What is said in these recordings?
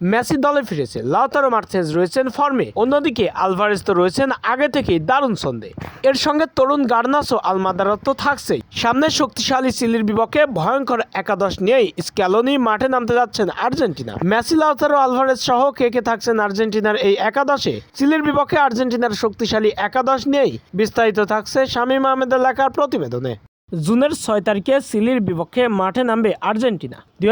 Messi দলে ফিরেছে, Lautaro Martinez রয়েছেন ফর্মে, অন্যদিকে আলভারেজ তো রয়েছেন আগে থেকেই দারুণ ছন্দে। এর সঙ্গে তরুণ গার্নাসো আলমাদারত তো থাকছেই। সামনে শক্তিশালী চিলির বিপক্ষে ভয়ঙ্কর একাদশ নিয়েই স্ক্যালোনি মাঠে নামতে যাচ্ছেন আর্জেন্টিনা। মেসি, লাউতারো, আলভারেজ সহ কে কে থাকছেন আর্জেন্টিনার এই একাদশে? চিলির বিপক্ষে আর্জেন্টিনার শক্তিশালী একাদশ নিয়েই বিস্তারিত থাকছে শামীম আহমেদের লেখার প্রতিবেদনে। জুনের ছয় তারিখে চিলির বিপক্ষে মাঠে নামবে আর্জেন্টিনা। দুই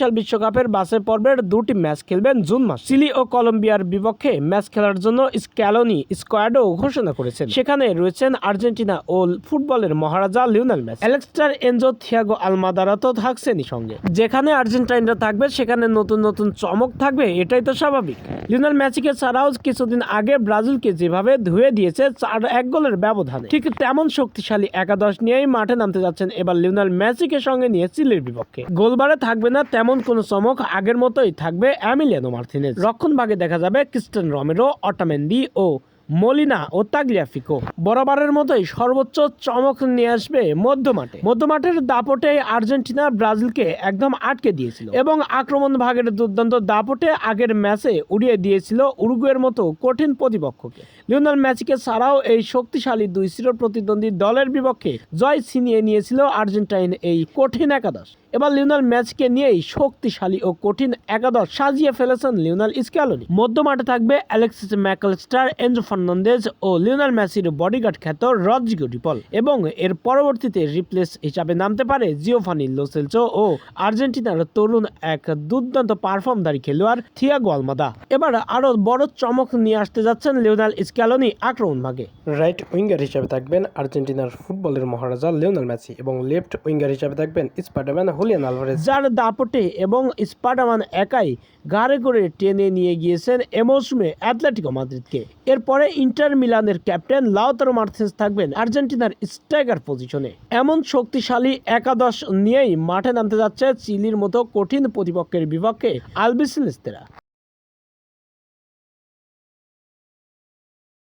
সাল বিশ্বকাপের বাসের পর্বের দুটি ম্যাচ খেলবেন জুন মাস। চিলি ও কলম্বিয়ার বিপক্ষে ম্যাচ খেলার জন্য স্ক্যালোনি স্কোয়াডও ঘোষণা করেছেন। সেখানে রয়েছেন আর্জেন্টিনা ও ফুটবলের মহারাজা লিওনেল মেসি। অ্যালেক্সটার এনজো থিয়াগো আলমাদারা তো থাকছেনই সঙ্গে। যেখানে আর্জেন্টাইনরা থাকবে, সেখানে নতুন নতুন চমক থাকবে, এটাই তো স্বাভাবিক। লিওনেল ম্যাচিকে ছাড়াও কিছুদিন আগে ব্রাজিলকে যেভাবে ধুয়ে দিয়েছে, চার এক গোলের ব্যবধানে। ঠিক তেমন শক্তিশালী একাদশ নিয়েই মাঠে নামতে যাচ্ছেন এবার লিওনাল মেসিকে সঙ্গে নিয়ে চিলির বিপক্ষে। গোলবারে থাকবে না তেমন কোনো চমক, আগের মতোই থাকবে অ্যামিলিয়ানো মার্থিনেজ রক্ষণ ভাগে দেখা যাবে ক্রিস্টান রমেরো অটামেন্ডি ও মলিনা ও তাগলিয়াফিকো বরাবরের মতোই সর্বোচ্চ চমক নিয়ে আসবে মধ্যমাঠে। মধ্যমাঠের দাপটে আর্জেন্টিনা ব্রাজিলকে একদম আটকে দিয়েছিল এবং আক্রমণ ভাগের দুর্দান্ত দাপটে আগের ম্যাচে উড়িয়ে দিয়েছিল উরুগুয়ের মতো কঠিন প্রতিপক্ষকে। লিওনাল ম্যাচিকে ছাড়াও এই শক্তিশালী দুই চির প্রতিদ্বন্দ্বী দলের বিপক্ষে জয় ছিনিয়ে নিয়েছিল আর্জেন্টাইন এই কঠিন একাদশ। এবার লিওনাল ম্যাচকে নিয়েই শক্তিশালী ও কঠিন একাদশ সাজিয়ে ফেলেছেন লিওনাল স্ক্যালোনি। মধ্যমাঠে থাকবে Alexis Mac Allister Enzo Fernandez ও লিওনাল মেসির বডিগার্ড খ্যাত রডজিগো ডিপল এবং এর পরবর্তীতে রিপ্লেস হিসাবে নামতে পারে জিওফানি লোসেলচো ও আর্জেন্টিনার তরুণ এক দুর্দান্ত পারফর্মধারী খেলোয়াড় থিয়াগো আলমাদা। এবার আরও বড় চমক নিয়ে আসতে যাচ্ছেন লিওনাল স্ক্যালোনি আক্রমণ ভাগে। রাইট উইঙ্গার হিসেবে থাকবেন আর্জেন্টিনার ফুটবলের মহারাজা লিওনাল মেসি এবং লেফট উইঙ্গার হিসেবে থাকবেন স্পাইডারম্যান আলভারেজ যার দাপটে এবং স্পাডামান একাই গাড়ে করে টেনে নিয়ে গিয়েছেন এ মৌসুমে অ্যাথলেটিকো মাদ্রিদকে। এরপরে ইন্টার মিলানের ক্যাপ্টেন লাউতারো মার্থেস থাকবেন আর্জেন্টিনার স্ট্রাইকার পজিশনে। এমন শক্তিশালী একাদশ নিয়েই মাঠে নামতে যাচ্ছে চিলির মতো কঠিন প্রতিপক্ষের বিপক্ষে আলবিসিলেস্তেরা